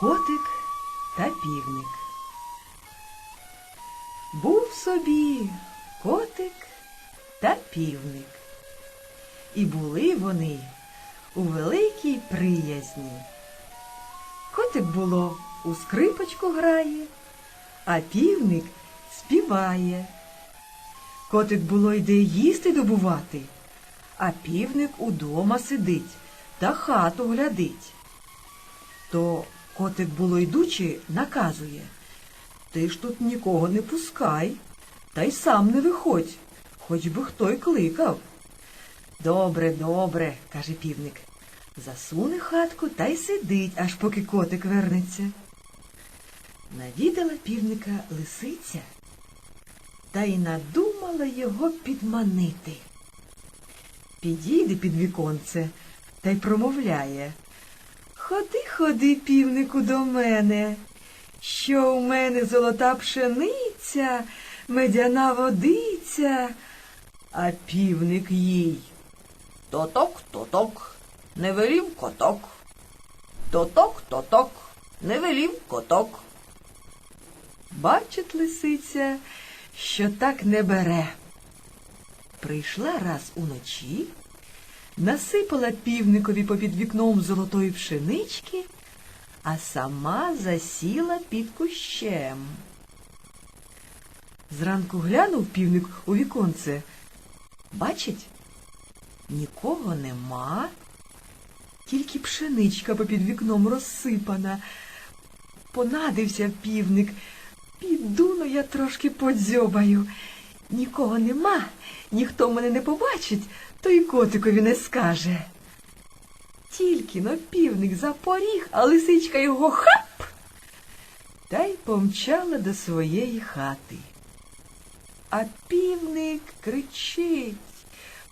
Котик та півник. Був собі котик та півник. І були вони у великій приязні. Котик було у скрипочку грає, а півник співає. Котик було йде їсти добувати, а півник удома сидить та хату глядить. То котик було йдучи, наказує Ти ж тут нікого не пускай, та й сам не виходь, хоч би хто й кликав. Добре, добре, каже півник. Засуне хатку та й сидить, аж поки котик вернеться. Навідала півника лисиця та й надумала його підманити. Підійде під віконце та й промовляє. Ходи, ходи, півнику, до мене, що у мене золота пшениця, медяна водиця, а півник їй. Тоток, тоток, не велів коток. Тоток, тоток, не велів коток. Бачить лисиця, що так не бере. Прийшла раз уночі, насипала півникові попід вікном золотої пшенички, а сама засіла під кущем. Зранку глянув півник у віконце. Бачить, нікого нема, тільки пшеничка попід вікном розсипана. Понадився півник. Піду но я трошки подзьобаю. Нікого нема, ніхто мене не побачить, то й котикові не скаже. Тільки но півник запоріг, а лисичка його хап та й помчала до своєї хати. А півник кричить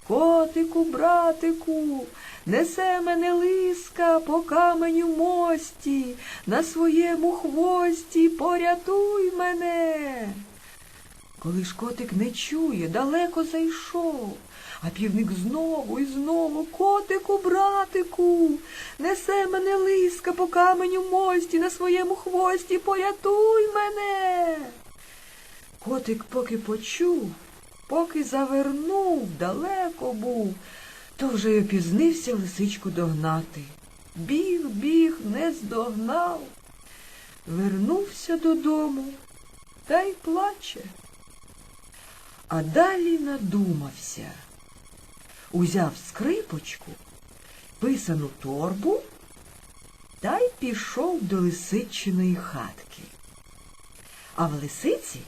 Котику, братику, несе мене лиска по каменю мості, на своєму хвості порятуй мене. Коли ж котик не чує, далеко зайшов, а півник знову і знову Котику, братику, несе мене лиска по каменю мості, на своєму хвості порятуй мене. Котик поки почув, поки завернув, далеко був, то вже й опізнився лисичку догнати. Біг, біг, не здогнав. Вернувся додому та й плаче. А далі надумався. Узяв скрипочку, писану торбу та й пішов до лисичиної хатки. А в лисиці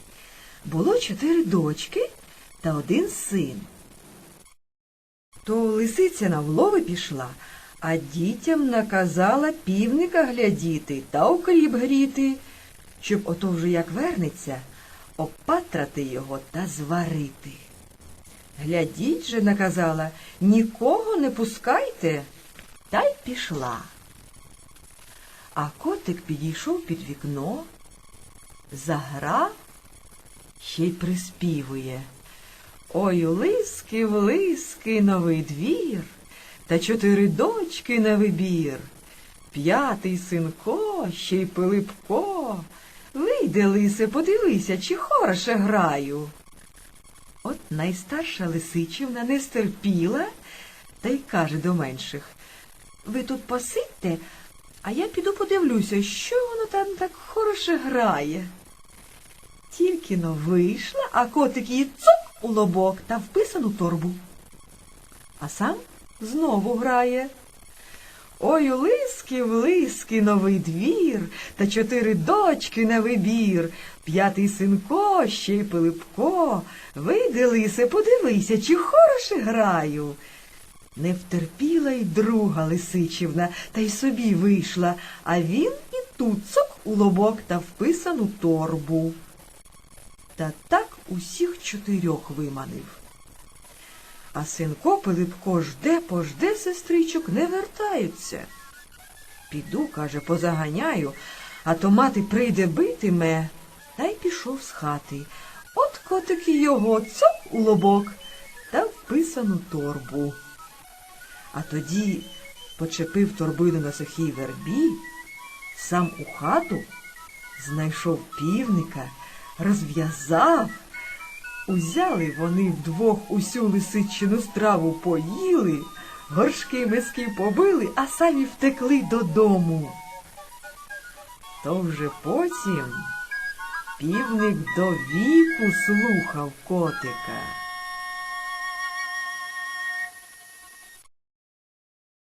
було чотири дочки та один син. То лисиця на влови пішла, а дітям наказала півника глядіти та окріп гріти, щоб ото вже як вернеться, опатрати його та зварити. Глядіть же, наказала, нікого не пускайте, та й пішла. А котик підійшов під вікно, заграв, ще й приспівує. Ой, лиски в лиски новий двір, та чотири дочки на вибір. П'ятий синко, ще й Пилипко. Вийди, лисе, подивися, чи хороше граю. От найстарша лисичівна не стерпіла та й каже до менших. Ви тут посидьте, а я піду подивлюся, що воно там так хороше грає. Тільки но вийшла, а котик її цук у лобок та вписану торбу. А сам знову грає. Ой, у лиски в лиски новий двір, та чотири дочки на вибір, п'ятий синко, ще й Пилипко. Вийди, лисе, подивися, чи хороше граю. Не втерпіла й друга лисичівна, та й собі вийшла, а він і тут цок у лобок та вписану торбу. Та так усіх чотирьох виманив. А синко Пилипко жде, пожде сестричок, не вертаються. Піду, каже, позаганяю, а то мати прийде битиме, та й пішов з хати. От котик його цоп у лобок та вписану торбу. А тоді почепив торбину на сухій вербі, сам у хату, знайшов півника, розв'язав. Узяли вони вдвох усю лисичину страву поїли, горшки миски побили, а самі втекли додому. То вже потім півник до віку слухав котика.